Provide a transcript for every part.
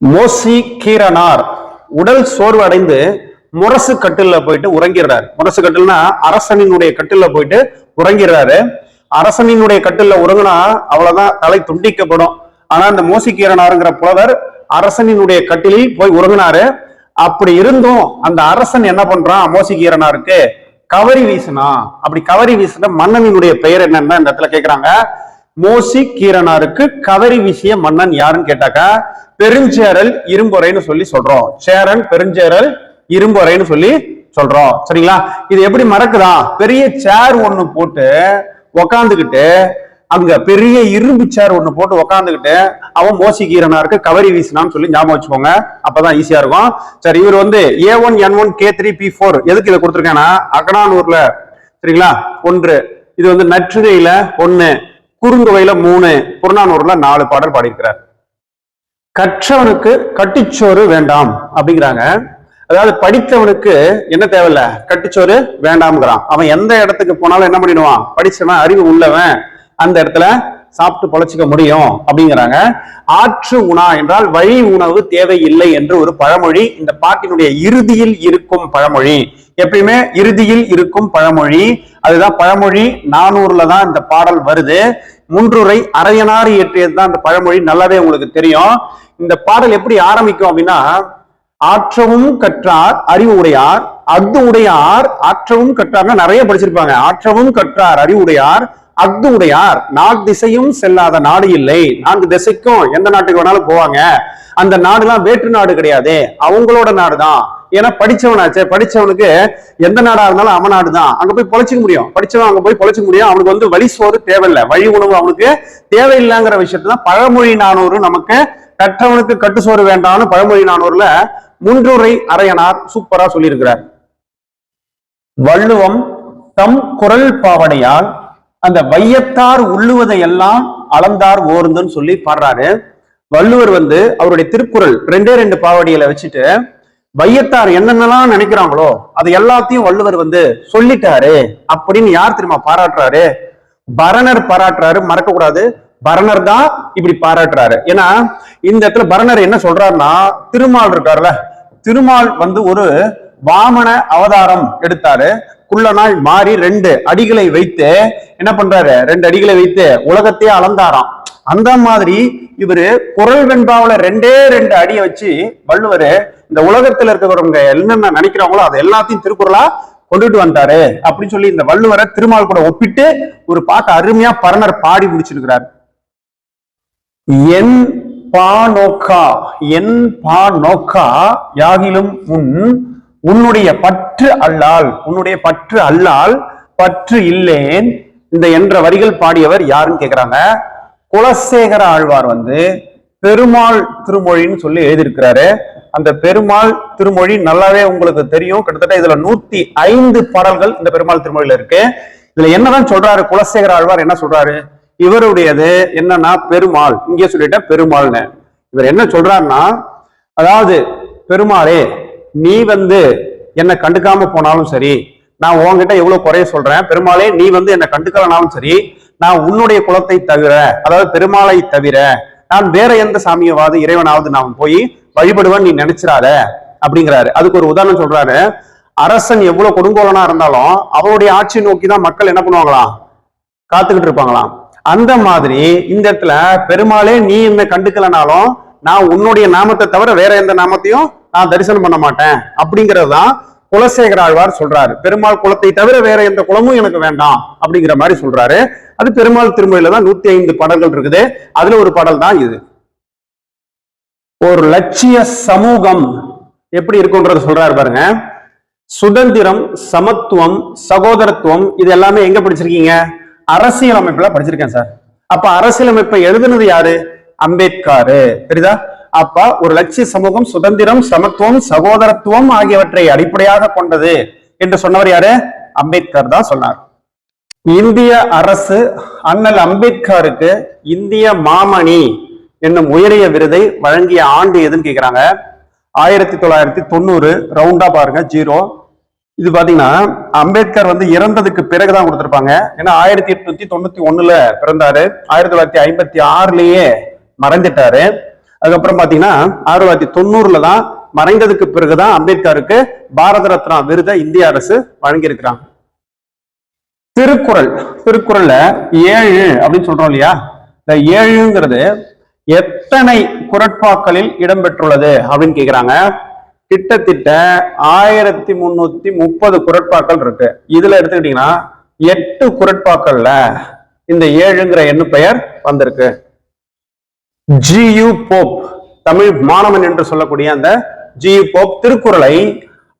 மோசி கீரனார் உடல் சோர்வு அடைந்து முரசு கட்டில போயிட்டு உறங்கிறார் முரசு கட்டில்னா அரசனினுடைய கட்டில போயிட்டு உறங்கிறாரு அரசனினுடைய கட்டில உறங்குனா அவ்வளவுதான் தலை துண்டிக்கப்படும். ஆனா இந்த மோசி கீரனாருங்கிற புலவர் அரசனினுடைய கட்டிலில் போய் உறங்கினாரு. அப்படி இருந்தும் அந்த அரசன் என்ன பண்றான்? மோசி கீரனாருக்கு கவரி வீசினா அப்படி கவரி வீசின மன்னனினுடைய பெயர் என்னன்னு இந்த இடத்துல கேக்குறாங்க. மோசி கீரனாருக்கு கவரி வீசிய மன்னன் யாருன்னு கேட்டாக்கா? பெருஞ்சேரல் இரும்பொறைன்னு சொல்லி சொல்றோம். சேரன் பெருஞ்சேரல் இரும்பொறைன்னு சொல்லி சொல்றோம். சரிங்களா? இது எப்படி மறக்குதா? பெரிய சேர் ஒண்ணு போட்டு உக்காந்துக்கிட்டு அங்க பெரிய இரும்பு சேர் ஒண்ணு போட்டு உக்காந்துக்கிட்டு அவன் மோசி கீரனாருக்கு கவரி வீசினான்னு சொல்லி ஞாபகம் வச்சுக்கோங்க. அப்பதான் ஈஸியா இருக்கும். சரி இவர் வந்து A one N one K three B four எதுக்கு இதை கொடுத்துருக்கேன்னா அகனானூர்ல சரிங்களா? ஒன்று. இது வந்து நற்றுகையில ஒன்னு குறுங்குவையில மூணு புறநானூர்ல நாலு பாடல் பாடியிருக்கிறார். கற்றவனுக்கு கட்டிச்சோறு வேண்டாம் அப்படிங்கிறாங்க. அதாவது படித்தவனுக்கு என்ன தேவையில்ல? கட்டிச்சோறு வேண்டாம்ங்கிறான். அவன் எந்த இடத்துக்கு போனாலும் என்ன பண்ணிடுவான்? படிச்சவன் அறிவு உள்ளவன். அந்த இடத்துல சாப்பிட்டு பொழைச்சிக்க முடியும் அப்படிங்கிறாங்க. ஆற்று உணா என்றால் வழி உணவு தேவையில்லை என்று ஒரு பழமொழி. இந்த பாட்டினுடைய இறுதியில் இருக்கும் பழமொழி. எப்பயுமே இறுதியில் இருக்கும் பழமொழி. அதுதான் பழமொழி நானூறுல தான் இந்த பாடல் வருது. முன்றுரை அரையனாறு இயற்றியது தான் இந்த பழமொழி. நல்லாவே உங்களுக்கு தெரியும். இந்த பாடல் எப்படி ஆரம்பிக்கும் அப்படின்னா ஆற்றவும் கற்றார் அறிவு உடையார் அது உடையார் ஆற்றவும் கற்றார்னா நிறைய படிச்சிருப்பாங்க. ஆற்றவும் கற்றார் அறிவு உடையார் அஃது உடையார். நான்கு திசையும் செல்லாத நாடு இல்லை. நான்கு திசைக்கும் எந்த நாட்டுக்கு வேணாலும் போவாங்க. அந்த நாடுலாம் வேற்று நாடு கிடையாது. அவங்களோட நாடு தான் ஏன்னா படிச்சவனாச்சே. படிச்சவனுக்கு எந்த நாடா இருந்தாலும் அவன் நாடு தான் அங்க போய் பொழைச்சிக்க முடியும். படிச்சவன் அங்க போய் பொழைச்சிக்க முடியும். அவனுக்கு வந்து வழி சோறு தேவையில்லை. வழி உணவு அவனுக்கு தேவையில்லைங்கிற விஷயத்தான் பழமொழி நானூறு நமக்கு கற்றவனுக்கு கட்டு சோறு வேண்டாம்னு பழமொழி நானூறுல முன்றுரை அரையனார் சூப்பரா சொல்லியிருக்கிறார். வள்ளுவம் தம் குரல் பாவனையால் அந்த வையத்தார் உள்ளுவதை எல்லாம் அளந்தார் ஓர்ந்துன்னு சொல்லி பாடுறாரு. வள்ளுவர் வந்து அவருடைய திருக்குறள் ரெண்டே ரெண்டு பாவடியில வச்சுட்டு வையத்தார் என்னென்னலாம் நினைக்கிறாங்களோ அது எல்லாத்தையும் வள்ளுவர் வந்து சொல்லிட்டாரு அப்படின்னு யார் தெரியுமா பாராட்டுறாரு? பரணர் பாராட்டுறாரு. மறக்க கூடாது. பரணர் தான் இப்படி பாராட்டுறாரு. ஏன்னா இந்த இடத்துல பரணர் என்ன சொல்றாருன்னா திருமால் இருக்காருல்ல திருமால் வந்து ஒரு வாமன அவதாரம் எடுத்தாரு. குள்ளனாய் மாறி ரெண்டு அடிகளை வைத்து என்ன பண்றாரு? ரெண்டு அடிகளை வைத்து உலகத்தையே அளந்தாராம். அந்த மாதிரி இவரு குரல் வெண்பாவுல ரெண்டே ரெண்டு அடியை வச்சு வள்ளுவர் இந்த உலகத்துல இருக்கிறவங்க என்னென்ன நினைக்கிறாங்களோ அது எல்லாத்தையும் திருக்குறளா கொண்டுட்டு வந்தாரு அப்படின்னு சொல்லி இந்த வள்ளுவரை திருமால் கூட ஒப்பிட்டு ஒரு பாட்டு அருமையா பரணர் பாடி முடிச்சிருக்கிறார். என் பா நோக்கா என் பா நோக்கா யாகிலும் உன் உன்னுடைய பற்று அல்லால் உன்னுடைய பற்று அல்லால் பற்று இல்லேன் இந்த என்ற வரிகள் பாடியவர் யாருன்னு கேட்கிறாங்க குலசேகர ஆழ்வார் வந்து பெருமாள் திருமொழின்னு சொல்லி எழுதியிருக்கிறாரு. அந்த பெருமாள் திருமொழி நல்லாவே உங்களுக்கு தெரியும். கிட்டத்தட்ட இதுல நூத்தி ஐந்து பாடல்கள் இந்த பெருமாள் திருமொழியில இருக்கு. இதுல என்னதான் சொல்றாரு குலசேகர ஆழ்வார்? என்ன சொல்றாரு? இவருடையது என்னன்னா பெருமாள். இங்கே சொல்லிட்ட பெருமாள்னு. இவர் என்ன சொல்றாருன்னா அதாவது பெருமாளே நீ வந்து என்னை கண்டுக்காம போனாலும் சரி நான் உன்கிட்ட எவ்வளவு குறைய சொல்றேன் பெருமாளே நீ வந்து என்னை கண்டுக்கலனாலும் சரி நான் உன்னுடைய குலத்தை தவிர அதாவது பெருமாளை தவிர நான் வேற எந்த சாமியவாவது இறைவனாவது நான் போய் வழிபடுவேன் நீ நினைச்சிடாத அப்படிங்கிறாரு. அதுக்கு ஒரு உதாரணம் சொல்றாரு. அரசன் எவ்வளவு கொடுங்கோலனா இருந்தாலும் அவருடைய ஆட்சி நோக்கி தான் மக்கள் என்ன பண்ணுவாங்களாம்? காத்துக்கிட்டு இருப்பாங்களாம். அந்த மாதிரி இந்த இடத்துல பெருமாளே நீ என்ன கண்டுக்கலனாலும் நான் உன்னுடைய நாமத்தை தவிர வேற எந்த நாமத்தையும் நான் தரிசனம் பண்ண மாட்டேன் அப்படிங்கிறது தான் குலசேகர ஆழ்வார் சொல்றாரு. பெருமாள் குளத்தை தவிர வேற எந்த குலமும் எனக்கு வேண்டாம் அப்படிங்கிற மாதிரி சொல்றாரு. அது பெருமாள் திருமொழியில தான் நூத்தி ஐந்து பாடல்கள் இருக்குது. அதுல ஒரு பாடல் தான் இது. ஒரு லட்சிய சமூகம் எப்படி இருக்கும்ன்றது சொல்றாரு பாருங்க. சுதந்திரம் சமத்துவம் சகோதரத்துவம் இது எல்லாமே எங்க படிச்சிருக்கீங்க? அரசியல் அமைப்புல படிச்சிருக்கேன் சார். அப்ப அரசியலமைப்பை எழுதுனது யாரு? அம்பேத்கர். தெரியுதா? அப்ப ஒரு லட்சிய சமூகம் சுதந்திரம் சமத்துவம் சகோதரத்துவம் ஆகியவற்றை அடிப்படையாக கொண்டது என்று சொன்னவர் யாரு? அம்பேத்கர் தான் சொன்னார். இந்திய அரசு அண்ணல் அம்பேத்கருக்கு இந்திய மாமணி என்னும் உயரிய விருதை வழங்கிய ஆண்டு எதுன்னு கேக்குறாங்க? ஆயிரத்தி தொள்ளாயிரத்தி தொண்ணூறு ரவுண்டா பாருங்க ஜீரோ இது பாத்தீங்கன்னா அம்பேத்கர் வந்து இறந்ததுக்கு பிறகுதான் கொடுத்திருப்பாங்க. ஏன்னா ஆயிரத்தி எட்நூத்தி தொண்ணூத்தி ஒண்ணுல பிறந்தாரு. ஆயிரத்தி தொள்ளாயிரத்தி ஐம்பத்தி ஆறுலயே மறைஞ்சிட்டாரு. அதுக்கப்புறம் பாத்தீங்கன்னா ஆயிரத்தி தொள்ளாயிரத்தி தொண்ணூறுல தான் மறைந்ததுக்கு பிறகுதான் அம்பேத்கருக்கு பாரத ரத்னா விருதை இந்திய அரசு வழங்கியிருக்கிறாங்க. திருக்குறள் திருக்குறள்ல ஏழு அப்படின்னு சொல்றோம் இல்லையா? இந்த ஏழுங்கிறது எத்தனை குரட்பாக்களில் இடம்பெற்றுள்ளது அப்படின்னு கேக்குறாங்க. கிட்டத்தட்ட ஆயிரத்தி முன்னூத்தி முப்பது குரட்பாக்கள் இருக்கு. இதுல எடுத்துக்கிட்டீங்கன்னா எட்டு குரட்பாக்கள்ல இந்த ஏழுங்கிற எண்ணு பெயர் வந்திருக்கு. ஜியு போப் தமிழ் மாணவன் என்று சொல்லக்கூடிய அந்த ஜியு போப் திருக்குறளை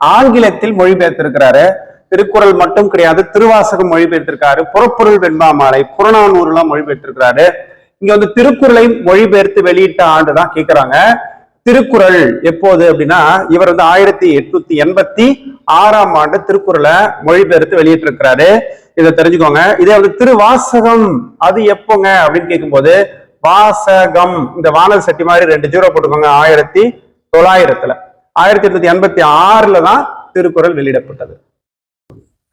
ஆங்கிலத்தில் மொழிபெயர்த்திருக்கிறாரு. திருக்குறள் மட்டும் கிடையாது திருவாசகம் மொழிபெயர்த்திருக்காரு புறப்பொருள் வெண்பாமாலை புறநானூறுலாம் மொழிபெயர்த்திருக்கிறாரு. இங்க வந்து திருக்குறளை மொழிபெயர்த்து வெளியிட்ட ஆண்டு தான் கேட்கிறாங்க திருக்குறள் எப்போது அப்படின்னா இவர் வந்து ஆயிரத்தி எட்நூத்தி எண்பத்தி ஆறாம் ஆண்டு திருக்குறளை மொழிபெயர்த்து வெளியிட்டிருக்கிறாரு. இதை தெரிஞ்சுக்கோங்க. இதே வந்து திருவாசகம் அது எப்போங்க அப்படின்னு கேட்கும்போது வாசகம். இந்த வானல் சட்டி மாதிரி ரெண்டு ஜீரோ போட்டுக்கோங்க ஆயிரத்தி தொள்ளாயிரத்துல. ஆயிரத்தி எட்நூத்தி எண்பத்தி ஆறுல தான் திருக்குறள் வெளியிடப்பட்டது.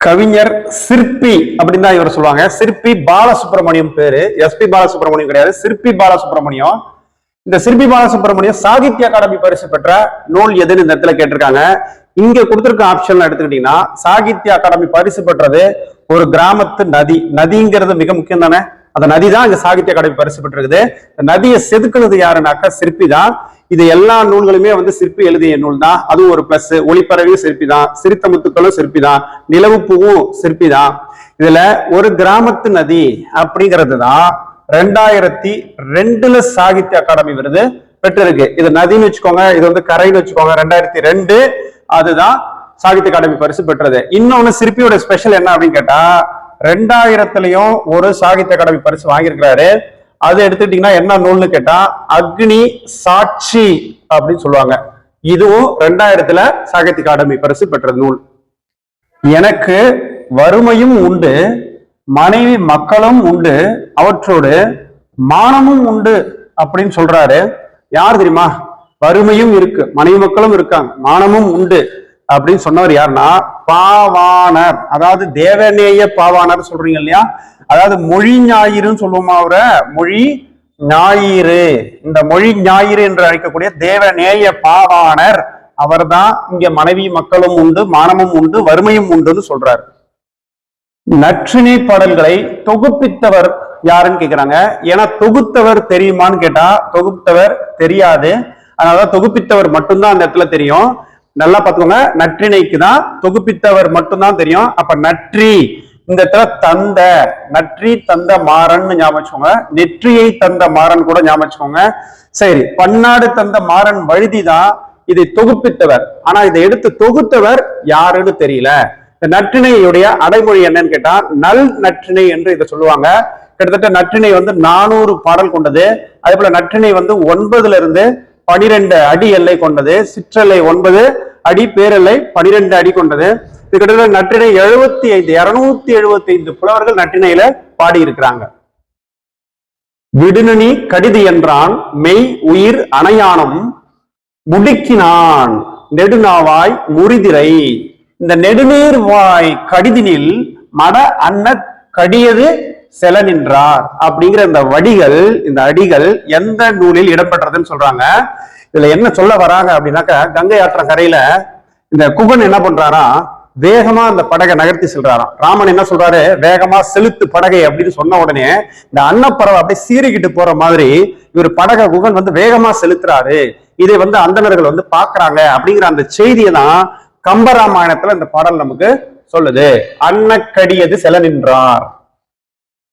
கவிஞர் சிற்பி அப்படின்னு தான் இவர் சொல்லுவாங்க. சிற்பி பாலசுப்ரமணியம் பேரு. எஸ்பி பாலசுப்ரமணியம் கிடையாது. சிற்பி பாலசுப்ரமணியம். இந்த சிற்பி பாலசுப்ரமணியம் சாகித்ய அகாடமி பரிசு பெற்ற நூல் எதுன்னு இந்த இடத்துல கேட்டிருக்காங்க. இங்க கொடுத்துருக்க ஆப்ஷன் எடுத்துக்கிட்டீங்கன்னா சாகித்ய அகாடமி பரிசு பெற்றது ஒரு கிராமத்து நதி. நதிங்கிறது மிக முக்கியம் தானே? அந்த நதி தான் இங்க சாகித்ய அகாடமி பரிசு பெற்றிருக்குது. இந்த நதியை செதுக்குனது யாருனாக்கா சிற்பி தான் இது எல்லா நூல்களுமே வந்து சிற்பி எழுதிய நூல் தான் அதுவும் ஒரு பிளஸ் ஒளிப்பறவையும் சிற்பி தான் சிரித்த முத்துக்களும் சிற்பி தான் நிலவு பூவும் சிற்பி தான் இதுல ஒரு கிராமத்து நதி அப்படிங்கிறது தான் ரெண்டாயிரத்தி ரெண்டுல சாகித்ய அகாடமி விருது பெற்றிருக்கு. இது நதின்னு வச்சுக்கோங்க இது வந்து கரைன்னு வச்சுக்கோங்க ரெண்டாயிரத்தி ரெண்டு அதுதான் சாகித்ய அகாடமி பரிசு பெற்றது. இன்னொன்னு சிற்பியோட ஸ்பெஷல் என்ன அப்படின்னு கேட்டா ரெண்டாயிரத்துலயும் ஒரு சாகித்ய அகாடமி பரிசு வாங்கியிருக்கிறாரு. அது எடுத்துக்கிட்டீங்கன்னா என்ன நூல்னு கேட்டா அக்னி சாட்சி அப்படின்னு சொல்லுவாங்க. இதுவும் ரெண்டாயிரத்துல சாகித்ய அகாடமி பரிசு பெற்ற நூல். எனக்கு வறுமையும் உண்டு மனைவி மக்களும் உண்டு அவற்றோடு மானமும் உண்டு அப்படின்னு சொல்றாரு. யார் தெரியுமா? வறுமையும் இருக்கு மனைவி மக்களும் இருக்காங்க மானமும் உண்டு. அப்படின்னு சொன்னவர் யாருன்னா பாவாணர். அதாவது தேவநேய பாவாணர் சொல்றீங்க இல்லையா? அதாவது மொழி ஞாயிறுன்னு சொல்லுவோமா அவரை? மொழி ஞாயிறு. இந்த மொழி ஞாயிறு என்று அழைக்கக்கூடிய தேவநேய பாவாணர் அவர்தான் இங்க மனைவி மக்களும் உண்டு மானமும் உண்டு வறுமையும் உண்டுன்னு சொல்றாரு. நற்றினை பாடல்களை தொகுப்பித்தவர் யாருன்னு கேக்குறாங்க? ஏன்னா தொகுத்தவர் தெரியுமான்னு கேட்டா தொகுத்தவர் தெரியாது. அதனால தொகுப்பித்தவர் மட்டும்தான் அந்த இடத்துல தெரியும். நல்லா பார்த்துக்கோங்க. நற்றிணைக்கு தான் தொகுப்பித்தவர் மட்டும்தான் தெரியும். அப்ப நற்றி இந்த இடத்துல தந்த நற்றி தந்த மாறன் ஞாபகம் நெற்றியை தந்த மாறன் கூட ஞாபகம் சரி பன்னாடு தந்த மாறன் வழுதி தான் இதை தொகுப்பித்தவர். ஆனா இதை எடுத்து தொகுத்தவர் யாருன்னு தெரியல. இந்த நற்றிணையுடைய அடைமொழி என்னன்னு கேட்டா நல் நற்றிணை என்று இதை சொல்லுவாங்க. கிட்டத்தட்ட நற்றிணை வந்து நானூறு பாடல் கொண்டது. அதே போல நற்றிணை வந்து ஒன்பதுல இருந்து பனிரெண்டு அடி எல்லை கொண்டது. சிற்றலை ஒன்பது அடி பேரலை பனிரெண்டு அடி கொண்டது. இது கிட்டத்தட்ட நற்றினை எழுபத்தி ஐந்து இருநூத்தி எழுபத்தி ஐந்து புலவர்கள் நற்றினையில பாடி இருக்கிறாங்க விடுநனி கடிது என்றான் மெய் உயிர் அணையானம் முடுக்கினான். நெடுநாவாய் முறிதிரை. இந்த நெடுநீர் வாய் கடிதினில் மட அன்ன கடியது செல நின்றார். அப்படிங்கிற இந்த வடிகள் இந்த அடிகள் எந்த நூலில் இடம்பெற்றதுன்னு சொல்றாங்க. இதுல என்ன சொல்ல வராங்க அப்படின்னாக்கா கங்கை ஆற்றங்கரையில இந்த குகன் என்ன பண்றாராம் வேகமா அந்த படகை நகர்த்தி செல்றாராம். ராமன் என்ன சொல்றாரு வேகமா செலுத்து படகை அப்படின்னு சொன்ன உடனே இந்த அன்னப்பறவை அப்படியே சீறிக்கிட்டு போற மாதிரி இவர் படகை குகன் வந்து வேகமா செலுத்துறாரு. இதை வந்து அந்தணர்கள் வந்து பாக்குறாங்க அப்படிங்கிற அந்த செய்தியை தான் கம்பராமாயணத்துல இந்த பாடல் நமக்கு சொல்லுது. அன்னக்கடியது செல நின்றார்.